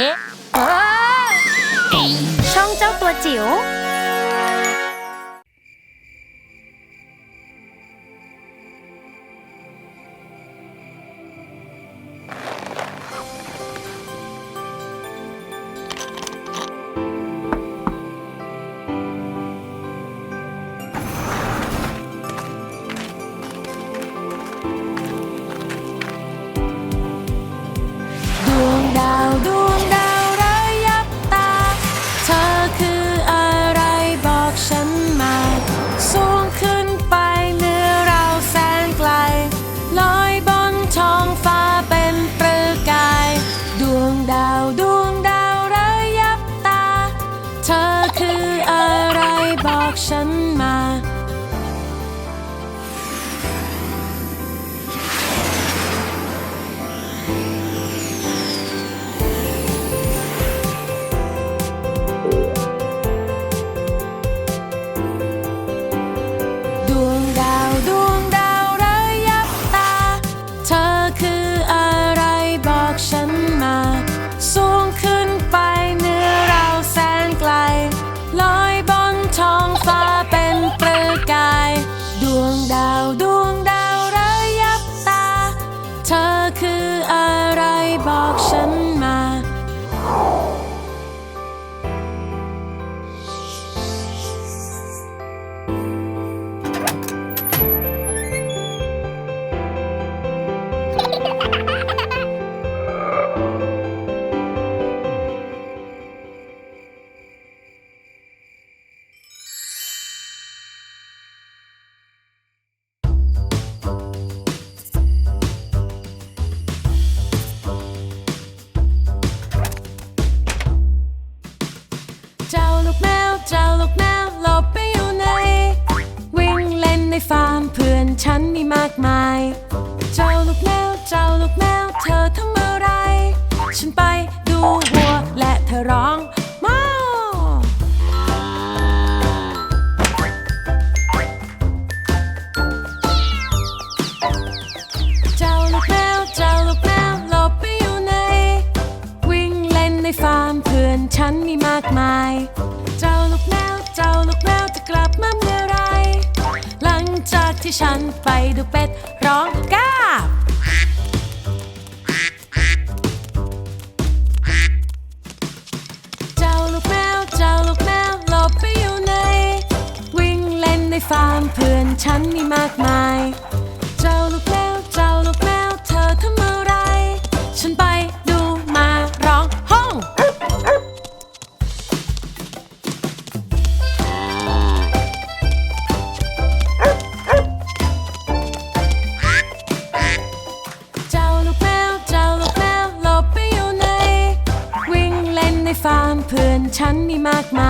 เอ๊ะช่องเจ้าตัวจิ๋ว ฟาร์มเพื่อนฉันมีมากมาย เจ้าลูกแมวเจ้าลูกแมวเธอทำอะไร ฉันไปดูมาร้องห้องเจ้าลูกแมวเจ้าลูกแมวหลบไปอยู่ใน วิ่งเล่นในฟาร์มเพื่อนฉันมีมากมาย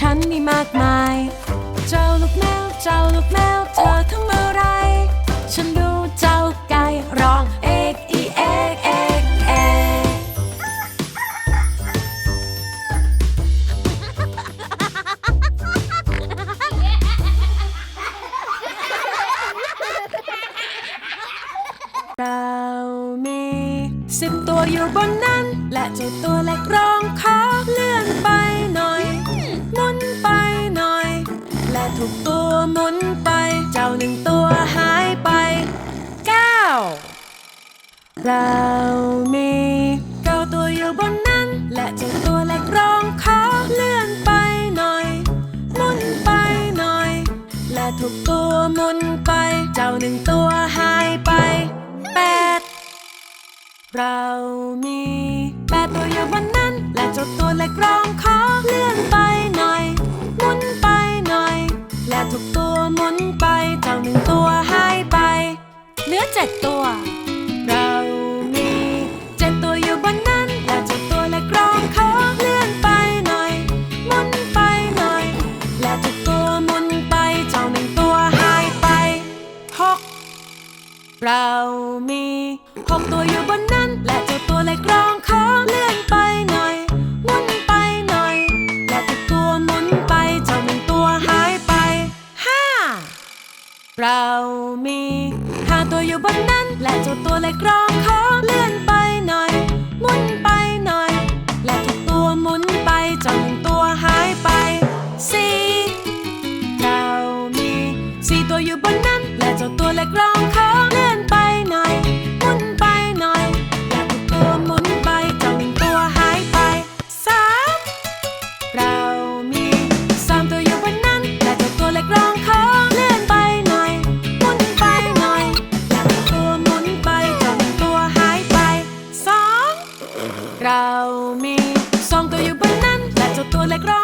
ฉันนี่มากมาย เจ้าลูกแมว เจ้าลูกแมว เธอ เรามีเก้าตัวอยู่บนนั้น และเจ็ดตัวเล็กร้องขอเลื่อนไปหน่อยมุนไปหน่อย และทุกตัวมุนไป เจ้าหนึ่งตัวหายไปแปดเรามีแปดตัวอยู่บนนั้น และเจ้ดตัวเล็กร้องขอเลื่อนไปหน่อยมุนไปหน่อย และทุกตัวมุนไป เจ้าหนึ่งตัวหายไปเหลือเจ็ดตัว เรามีหกตัวอยู่บนนั้น และเจ้าตัวเล็กร้องขอเลื่อนไปหน่อยหมุนไปหน่อย และทุกตัวหมุนไปเจ้าหนึ่งตัวหายไปห้าเรามีห้าตัวอยู่บนนั้น และเจ้าตัวเล็กร้องขอเลื่อนไปหน่อยหมุนไปหน่อย และทุกตัวหมุนไปเจ้าหนึ่งตัวหายไปสี่เรามีสี่ตัวอยู่บนนั้น และเจ้าตัวเล็กร้อง แล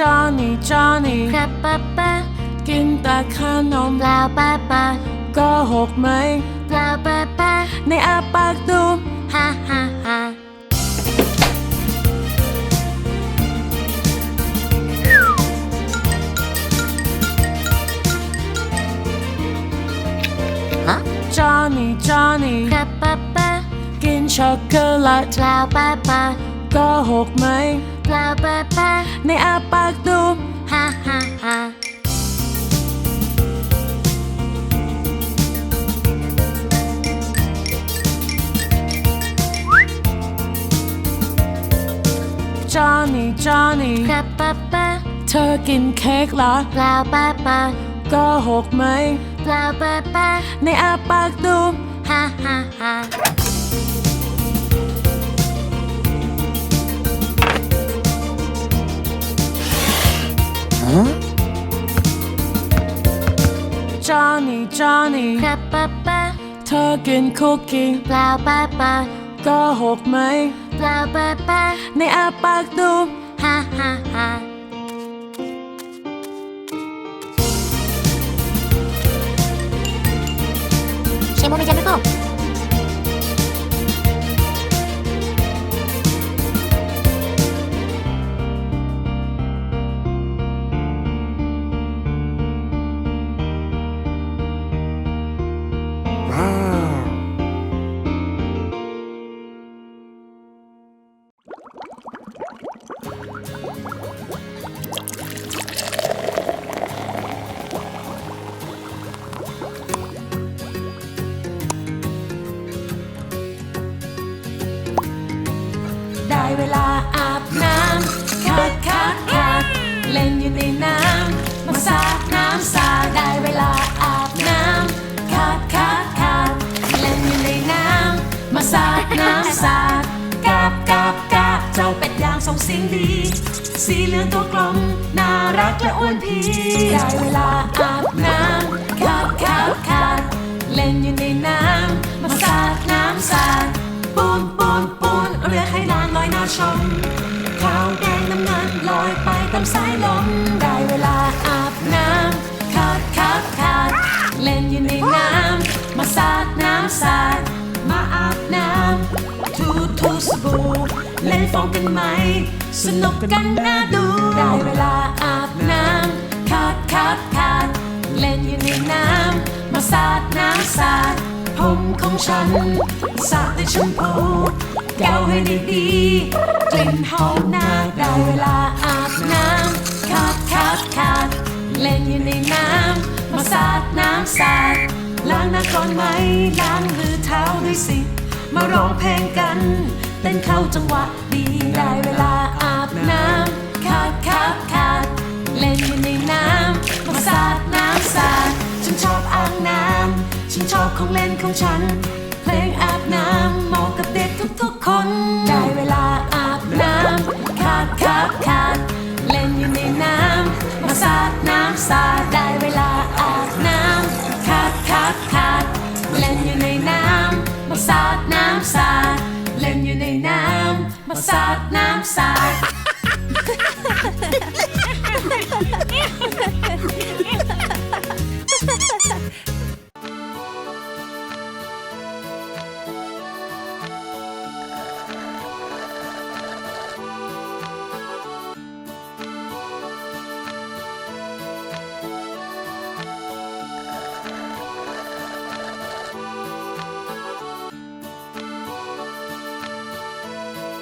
จอห์นนี่จอห์นนี่ครับป้าป้ากินแต่ขนมเปล่าป้าป้าก็หกไหมเปล่าป้าป้าในอาปากดูฮ่าฮ่าฮ่าฮะจอห์นนี่จอห์นนี่ครับป้าป้ากินช็อกโกแลตเปล่าป้าป้าก็หกไหม เปล่าป้าป้าในอาปากดูฮ่าฮ่าฮ่าจอห์นนี่จอห์นนี่ครับป้าป้าเธอกินเค้กเหรอเปล่าป้าป้าก็หกไหมเปล่าป้าป้าในอาปากดูฮ่าฮ่าฮ่า จอห์นนี่จอห์นนี่ครับป้าป้าเธอกินคุกกี้เปล่าป้าป้าก็หกไหมเปล่าป้าป้าในอาปากดูฮ่าฮ่าฮ่า ส่งเสียงดี สีเหลืองตัวกลม น่ารักและอ้วนพีได้เวลาอาบน้ำคัดคัดคัดเล่นอยู่ในน้ำ มาสาดน้ำสาดปูนปูนปูนเรือให้นางลอยน่าชม ขาวแดงน้ำเงินลอยไปตามสายลม ได้เวลาอาบน้ำขาดขาดขาดเล่นอยู่ในน้ำ มาสาดน้ำสาด สบู่เล่นฟองกันไหม สนุกกันน่าดู ได้เวลาอาบน้ำขาดขาดขาดเล่นอยู่ในน้ำมาสาดน้ำสาดผมของฉันสาดด้วยแชมพูแก้วให้ดีดีกลิ่นหอมน่าได้เวลาอาบน้ำขาดขาดขาดเล่นอยู่ในน้ำมาสาดน้ำสาดล้างหน้าก่อนไหมล้างมือเท้าด้วยสิ มาร้องเพลงกัน เต้นเข้าจังหวะดีได้เวลาอาบน้ำคาดคาดคาดเล่นอยู่ในน้ำมาสาดน้ำสาดฉันชอบอ่างน้ำฉันชอบของเล่นของฉัน เพลงอาบน้ำเหมาะกับเด็ก